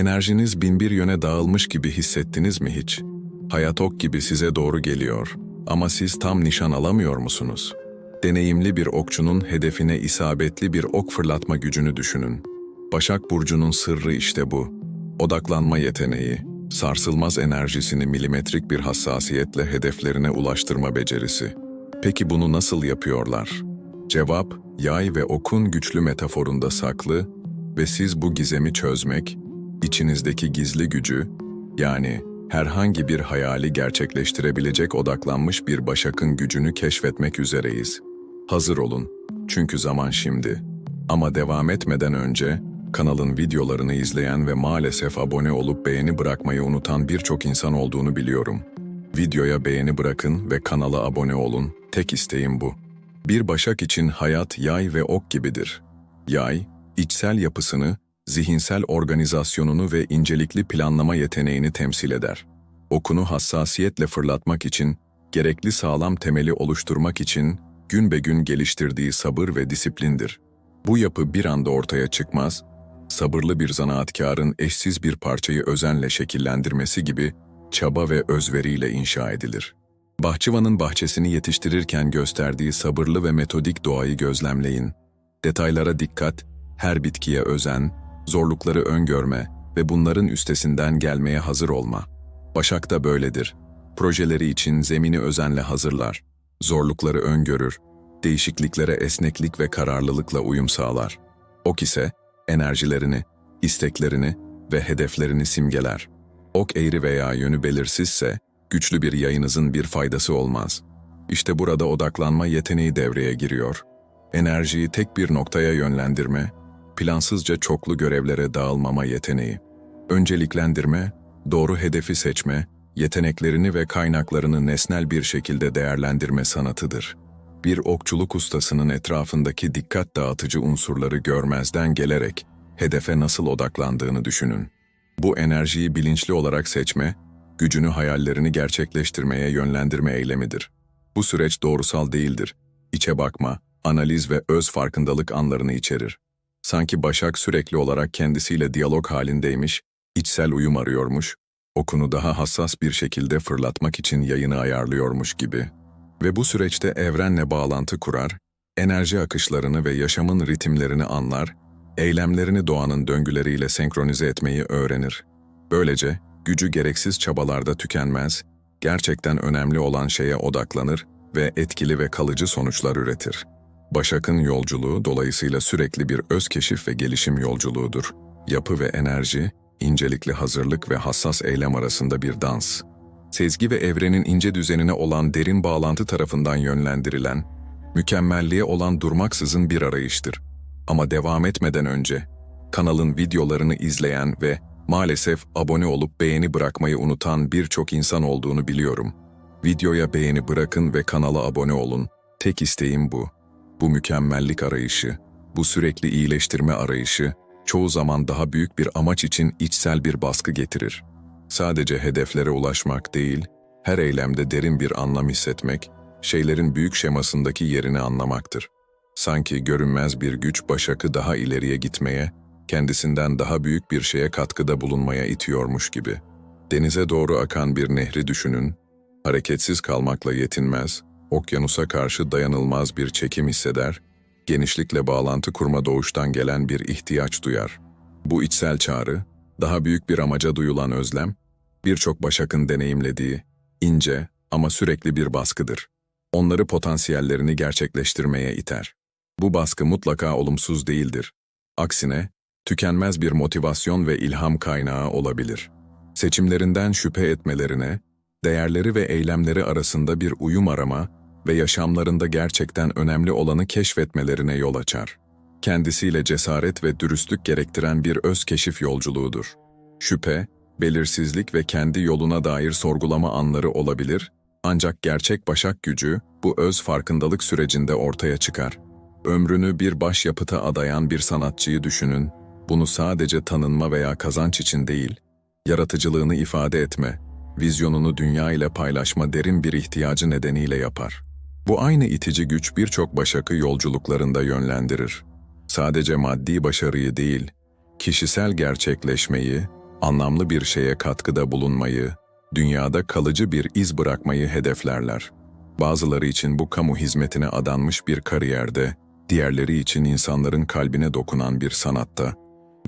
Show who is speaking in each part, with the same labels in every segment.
Speaker 1: Enerjiniz binbir yöne dağılmış gibi hissettiniz mi hiç? Hayat ok gibi size doğru geliyor ama siz tam nişan alamıyor musunuz? Deneyimli bir okçunun hedefine isabetli bir ok fırlatma gücünü düşünün. Başak Burcu'nun sırrı işte bu. Odaklanma yeteneği, sarsılmaz enerjisini milimetrik bir hassasiyetle hedeflerine ulaştırma becerisi. Peki bunu nasıl yapıyorlar? Cevap, yay ve okun güçlü metaforunda saklı ve siz bu gizemi çözmek, içinizdeki gizli gücü, yani herhangi bir hayali gerçekleştirebilecek odaklanmış bir başakın gücünü keşfetmek üzereyiz. Hazır olun, çünkü zaman şimdi. Ama devam etmeden önce, kanalın videolarını izleyen ve maalesef abone olup beğeni bırakmayı unutan birçok insan olduğunu biliyorum. Videoya beğeni bırakın ve kanala abone olun, tek isteğim bu. Bir başak için hayat yay ve ok gibidir. Yay, içsel yapısını, zihinsel organizasyonunu ve incelikli planlama yeteneğini temsil eder. Okunu hassasiyetle fırlatmak için, gerekli sağlam temeli oluşturmak için gün be gün geliştirdiği sabır ve disiplindir. Bu yapı bir anda ortaya çıkmaz, sabırlı bir zanaatkarın eşsiz bir parçayı özenle şekillendirmesi gibi çaba ve özveriyle inşa edilir. Bahçıvanın bahçesini yetiştirirken gösterdiği sabırlı ve metodik doğayı gözlemleyin. Detaylara dikkat, her bitkiye özen, zorlukları öngörme ve bunların üstesinden gelmeye hazır olma. Başak da böyledir. Projeleri için zemini özenle hazırlar, zorlukları öngörür, değişikliklere esneklik ve kararlılıkla uyum sağlar. Ok ise enerjilerini, isteklerini ve hedeflerini simgeler. Ok eğri veya yönü belirsizse, güçlü bir yayınızın bir faydası olmaz. İşte burada odaklanma yeteneği devreye giriyor. Enerjiyi tek bir noktaya yönlendirme, plansızca çoklu görevlere dağılmama yeteneği. Önceliklendirme, doğru hedefi seçme, yeteneklerini ve kaynaklarını nesnel bir şekilde değerlendirme sanatıdır. Bir okçuluk ustasının etrafındaki dikkat dağıtıcı unsurları görmezden gelerek hedefe nasıl odaklandığını düşünün. Bu enerjiyi bilinçli olarak seçme, gücünü hayallerini gerçekleştirmeye yönlendirme eylemidir. Bu süreç doğrusal değildir. İçe bakma, analiz ve öz farkındalık anlarını içerir. Sanki Başak sürekli olarak kendisiyle diyalog halindeymiş, içsel uyum arıyormuş, okunu daha hassas bir şekilde fırlatmak için yayını ayarlıyormuş gibi. Ve bu süreçte evrenle bağlantı kurar, enerji akışlarını ve yaşamın ritimlerini anlar, eylemlerini doğanın döngüleriyle senkronize etmeyi öğrenir. Böylece gücü gereksiz çabalarda tükenmez, gerçekten önemli olan şeye odaklanır ve etkili ve kalıcı sonuçlar üretir. Başak'ın yolculuğu dolayısıyla sürekli bir öz keşif ve gelişim yolculuğudur. Yapı ve enerji, incelikli hazırlık ve hassas eylem arasında bir dans. Sezgi ve evrenin ince düzenine olan derin bağlantı tarafından yönlendirilen, mükemmelliğe olan durmaksızın bir arayıştır. Ama devam etmeden önce, kanalın videolarını izleyen ve maalesef abone olup beğeni bırakmayı unutan birçok insan olduğunu biliyorum. Videoya beğeni bırakın ve kanala abone olun. Tek isteğim bu. Bu mükemmellik arayışı, bu sürekli iyileştirme arayışı, çoğu zaman daha büyük bir amaç için içsel bir baskı getirir. Sadece hedeflere ulaşmak değil, her eylemde derin bir anlam hissetmek, şeylerin büyük şemasındaki yerini anlamaktır. Sanki görünmez bir güç Başak'ı daha ileriye gitmeye, kendisinden daha büyük bir şeye katkıda bulunmaya itiyormuş gibi. Denize doğru akan bir nehri düşünün, hareketsiz kalmakla yetinmez, okyanusa karşı dayanılmaz bir çekim hisseder, genişlikle bağlantı kurma doğuştan gelen bir ihtiyaç duyar. Bu içsel çağrı, daha büyük bir amaca duyulan özlem, birçok başakın deneyimlediği, ince ama sürekli bir baskıdır. Onları potansiyellerini gerçekleştirmeye iter. Bu baskı mutlaka olumsuz değildir. Aksine, tükenmez bir motivasyon ve ilham kaynağı olabilir. Seçimlerinden şüphe etmelerine, değerleri ve eylemleri arasında bir uyum arama ve yaşamlarında gerçekten önemli olanı keşfetmelerine yol açar. Kendisiyle cesaret ve dürüstlük gerektiren bir öz keşif yolculuğudur. Şüphe, belirsizlik ve kendi yoluna dair sorgulama anları olabilir, ancak gerçek başak gücü bu öz farkındalık sürecinde ortaya çıkar. Ömrünü bir başyapıta adayan bir sanatçıyı düşünün, bunu sadece tanınma veya kazanç için değil, yaratıcılığını ifade etme, vizyonunu dünya ile paylaşma derin bir ihtiyacı nedeniyle yapar. Bu aynı itici güç birçok başakı yolculuklarında yönlendirir. Sadece maddi başarıyı değil, kişisel gerçekleşmeyi, anlamlı bir şeye katkıda bulunmayı, dünyada kalıcı bir iz bırakmayı hedeflerler. Bazıları için bu kamu hizmetine adanmış bir kariyerde, diğerleri için insanların kalbine dokunan bir sanatta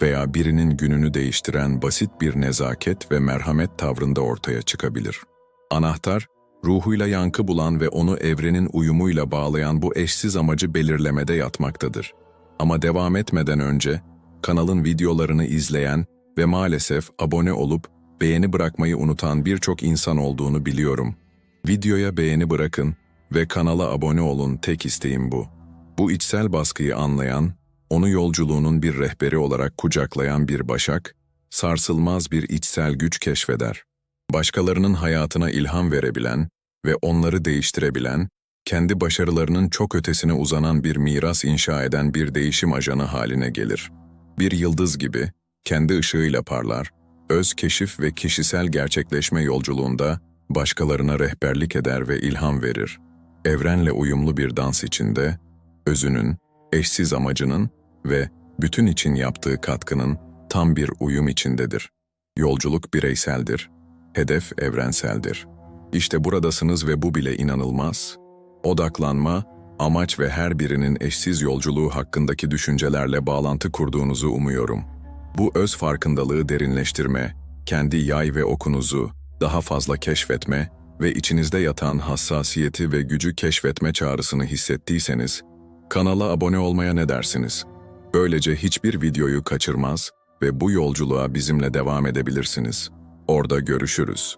Speaker 1: veya birinin gününü değiştiren basit bir nezaket ve merhamet tavrında ortaya çıkabilir. Anahtar, ruhuyla yankı bulan ve onu evrenin uyumuyla bağlayan bu eşsiz amacı belirlemede yatmaktadır. Ama devam etmeden önce, kanalın videolarını izleyen ve maalesef abone olup beğeni bırakmayı unutan birçok insan olduğunu biliyorum. Videoya beğeni bırakın ve kanala abone olun tek isteğim bu. Bu içsel baskıyı anlayan, onu yolculuğunun bir rehberi olarak kucaklayan bir başak, sarsılmaz bir içsel güç keşfeder. Başkalarının hayatına ilham verebilen ve onları değiştirebilen, kendi başarılarının çok ötesine uzanan bir miras inşa eden bir değişim ajanı haline gelir. Bir yıldız gibi, kendi ışığıyla parlar, öz keşif ve kişisel gerçekleşme yolculuğunda başkalarına rehberlik eder ve ilham verir. Evrenle uyumlu bir dans içinde, özünün, eşsiz amacının ve bütün için yaptığı katkının tam bir uyum içindedir. Yolculuk bireyseldir, hedef evrenseldir. İşte buradasınız ve bu bile inanılmaz. Odaklanma, amaç ve her birinin eşsiz yolculuğu hakkındaki düşüncelerle bağlantı kurduğunuzu umuyorum. Bu öz farkındalığı derinleştirme, kendi yay ve okunuzu daha fazla keşfetme ve içinizde yatan hassasiyeti ve gücü keşfetme çağrısını hissettiyseniz, kanala abone olmaya ne dersiniz? Böylece hiçbir videoyu kaçırmaz ve bu yolculuğa bizimle devam edebilirsiniz. Orada görüşürüz.